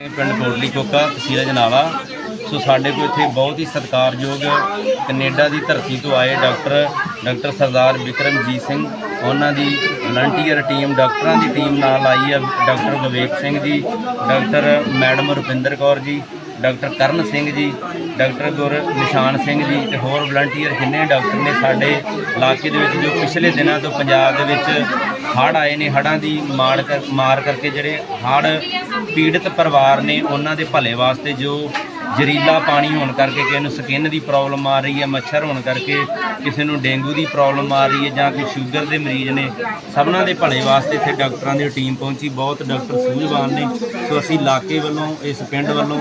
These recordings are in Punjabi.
ਪਿੰਡ ਕੋਟਲੀ ਕੋਕਾ ਤਹਿਸੀਲ ਜਨਾਲਾ। ਸੋ ਸਾਡੇ ਕੋਲ ਇੱਥੇ ਬਹੁਤ ਹੀ ਸਤਿਕਾਰਯੋਗ ਕੈਨੇਡਾ ਦੀ ਧਰਤੀ ਤੋਂ ਆਏ ਡਾਕਟਰ ਡਾਕਟਰ ਸਰਦਾਰ ਵਿਕਰਮਜੀਤ ਸਿੰਘ, ਉਹਨਾਂ ਦੀ ਵਲੰਟੀਅਰ ਟੀਮ ਡਾਕਟਰਾਂ ਦੀ ਟੀਮ ਨਾਲ ਆਈ ਹੈ ਡਾਕਟਰ ਵਿਵੇਕ Singh ji, doctor madam Rupinder Kaur ji doctor ਕਰਨ ਸਿੰਘ ਜੀ, ਡਾਕਟਰ ਗੁਰ ਨਿਸ਼ਾਨ ਸਿੰਘ ਜੀ ਤੇ ਹੋਰ ਵਲੰਟੀਅਰ ਜਿੰਨੇ ਡਾਕਟਰ ਨੇ ਸਾਡੇ ਇਲਾਕੇ ਦੇ ਵਿੱਚ ਜੋ ਪਿਛਲੇ ਦਿਨਾਂ ਤੋਂ ਪੰਜਾਬ ਦੇ ਵਿੱਚ ਹੜ੍ਹ ਆਏ ਨੇ, ਹੜ੍ਹਾਂ ਦੀ ਮਾਰ ਕਰ, ਮਾਰ ਕਰਕੇ ਜਿਹੜੇ ਹੜ੍ਹ ਪੀੜਤ ਪਰਿਵਾਰ ਨੇ ਉਹਨਾਂ ਦੇ ਭਲੇ ਵਾਸਤੇ ਜੋ ਜ਼ਹਿਰੀਲਾ ਪਾਣੀ ਹੋਣ ਕਰਕੇ ਕਿਸੇ ਨੂੰ ਸਕਿਨ ਦੀ ਪ੍ਰੋਬਲਮ ਆ ਰਹੀ ਹੈ, ਮੱਛਰ ਹੋਣ ਕਰਕੇ ਕਿਸੇ ਨੂੰ ਡੇਂਗੂ ਦੀ ਪ੍ਰੋਬਲਮ ਆ ਰਹੀ ਹੈ ਜਾਂ ਕੋਈ ਸ਼ੂਗਰ ਦੇ ਮਰੀਜ਼ ਨੇ, ਸਭਨਾਂ ਦੇ ਭਲੇ ਵਾਸਤੇ ਇੱਥੇ ਡਾਕਟਰਾਂ ਦੀ ਟੀਮ ਪਹੁੰਚੀ। ਬਹੁਤ ਡਾਕਟਰ ਸੂਝਵਾਨ ਨੇ। ਸੋ ਅਸੀਂ ਇਲਾਕੇ ਵੱਲੋਂ, ਇਸ ਪਿੰਡ ਵੱਲੋਂ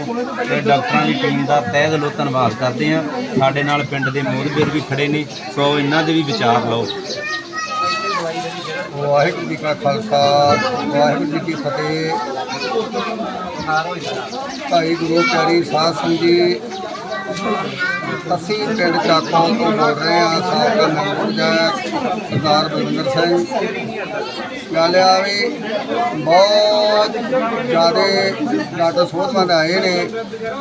ਡਾਕਟਰਾਂ ਦੀ ਟੀਮ ਦਾ ਤਹਿ ਦਿਲੋਂ ਧੰਨਵਾਦ ਕਰਦੇ ਹਾਂ। ਸਾਡੇ ਨਾਲ ਪਿੰਡ ਦੇ ਮੋਹਦਬੀਰ ਵੀ ਖੜੇ ਨੇ। ਸੋ ਇਹਨਾਂ ਦੇ ਵੀ ਵਿਚਾਰ ਲਓ। ਵਾਹਿਗੁਰੂ ਜੀ ਕਾ ਖਾਲਸਾ, ਵਾਹਿਗੁਰੂ ਜੀ ਕੀ ਫਤਿਹ। ਭਾਈ ਗੁਰੂ ਪਿਆਰੀ ਸਾਧ ਸੰਗਤ ਜੀ ਅਸੀਂ ਪਿੰਡ ਚਾਕੋਂ ਤੋਂ ਬੋਲ ਰਹੇ ਹਾਂ ਸਾਬਕਾ ਮੈਂਬਰ ਸਰਦਾਰ ਬਲਵਿੰਦਰ ਸਿੰਘ। ਗੱਲ ਆ ਵੀ ਬਹੁਤ ਜ਼ਿਆਦਾ ਡਾਕਟਰ ਸੋਧਵੰਦ ਆਏ ਨੇ,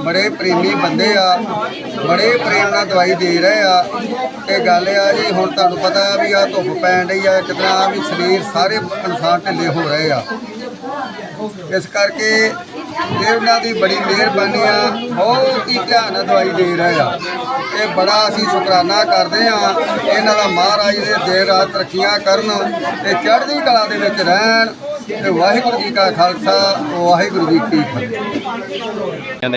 ਬੜੇ ਪ੍ਰੇਮੀ ਬੰਦੇ ਆ, ਬੜੇ ਪ੍ਰੇਮ ਨਾਲ ਦਵਾਈ ਦੇ ਰਹੇ ਆ। ਇਹ ਗੱਲ ਆ ਜੀ, ਹੁਣ ਤੁਹਾਨੂੰ ਪਤਾ ਵੀ ਆ ਧੁੱਪ ਪੈਣ ਡਈ ਆ ਕਿਤਨਾ ਵੀ ਸਰੀਰ ਸਾਰੇ ਇਨਸਾਨ ਢਿੱਲੇ ਹੋ ਰਹੇ ਆ। ਇਸ ਕਰਕੇ ਇਹ ਉਹਨਾਂ ਦੀ ਬੜੀ ਮਿਹਰਬਾਨੀ ਆ। ਬਹੁਤ ਹੀ ਧਿਆਨ ਨਾਲ ਦਵਾਈ ਦੇ ਰਹੇ ਆ। ਇਹ ਬੜਾ ਅਸੀਂ ਸ਼ੁਕਰਾਨਾ ਕਰਦੇ ਆ। ਇਹਨਾਂ ਦਾ ਮਹਾਰਾਜ ਦੇ ਦੇਰ ਰਾਤ ਤਰੱਕੀਆਂ ਕਰਨ। ਤੇ ਚੜ੍ਹਦੀ ਕਲਾ ਦੇ ਵਿੱਚ ਰਹਿਣ। ਤੇ ਵਾਹਿਗੁਰੂ ਜੀ ਕਾ ਖਾਲਸਾ ਵਾਹਿਗੁਰੂ ਜੀ ਕੀ ਫਤਿਹ।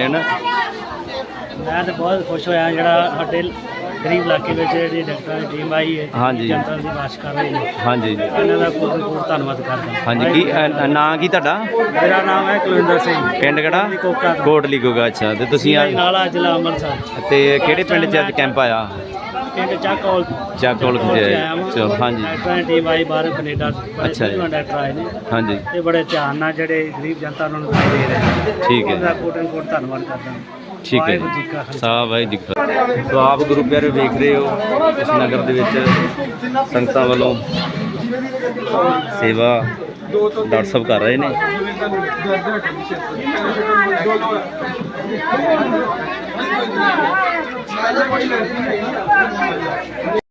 ਮੈਂ ਤਾਂ ਬਹੁਤ ਖੁਸ਼ ਹੋਇਆ ਜਿਹੜਾ ਸਾਡੇ ਗਰੀਬ ਇਲਾਕੇ ਵਿੱਚ ਜਿਹੜੀ ਡਾਕਟਰਾਂ ਦੀ ਟੀਮ ਆਈ ਹੈ ਹਾਂਜੀ। ਜਨਤਾ ਦੀ ਬਾਸ਼ ਕਰ ਰਹੀ ਨੇ ਹਾਂਜੀ। ਜੀ ਇਹਨਾਂ ਦਾ ਬਹੁਤ ਬਹੁਤ ਧੰਨਵਾਦ ਕਰਦਾ ਹਾਂਜੀ ਕੀ ਅ, ਨਾਂ ਕੀ ਤੁਹਾਡਾ? ਮੇਰਾ ਨਾਮ ਹੈ ਕੁਲਵਿੰਦਰ ਸਿੰਘ। ਪਿੰਡ ਕਿਹੜਾ? ਕੋਕਾ ਤੋਂ। ਕੋਟਲੀ ਗੋਗਾ ਅੱਛਾ। ਤੇ ਤੁਸੀਂ ਆ ਨਾਲਾ ਜ਼ਿਲ੍ਹਾ ਅੰਮ੍ਰਿਤਸਰ। ਤੇ ਕਿਹੜੇ ਪਿੰਡ ਚ ਅੱਜ ਕੈਂਪ ਆਇਆ? ਪਿੰਡ ਚੱਕੌਲ ਚੱਕੌਲ ਚ ਆਇਆ। ਚਲੋ, ਹਾਂਜੀ। ਡਾਕਟਰਾਂ ਦੀ ਟੀਮ ਆਈ ਬਾਹਰ ਕੈਨੇਡਾ ਬੜੇ ਅੱਛਾ ਜੀ। ਸੋਹਣੇ ਡਾਕਟਰ ਆਏ ਨੇ। ਹਾਂਜੀ। ਤੇ ਬੜੇ ਧਿਆਨ ਨਾਲ ਜਿਹੜੇ ਗਰੀਬ ਜਨਤਾ ਨੂੰ ਦਵਾਈ ਦੇ ਰਹੇ ਨੇ। ਠੀਕ ਹੈ। ਉਹਦਾ ਕੋਟ ਕੋਟ ਧੰਨਵਾਦ ਕਰਦਾ ਠੀਕ ਹੈ ਵਾਹਿਗੁਰੂ ਜੀ। ਕਾ ਖਾਲਸਾ ਸੋ ਆਪ ਗੁਰੂ ਪਿਆਰੇ ਵੇਖ ਰਹੇ ਹੋ। ਇਸ ਨਗਰ ਦੇ ਵਿੱਚ ਸੰਗਤਾਂ ਵੱਲੋਂ ਸੇਵਾ ਡਾਕਟਰ ਸਾਹਿਬ ਕਰ ਰਹੇ ਨੇ।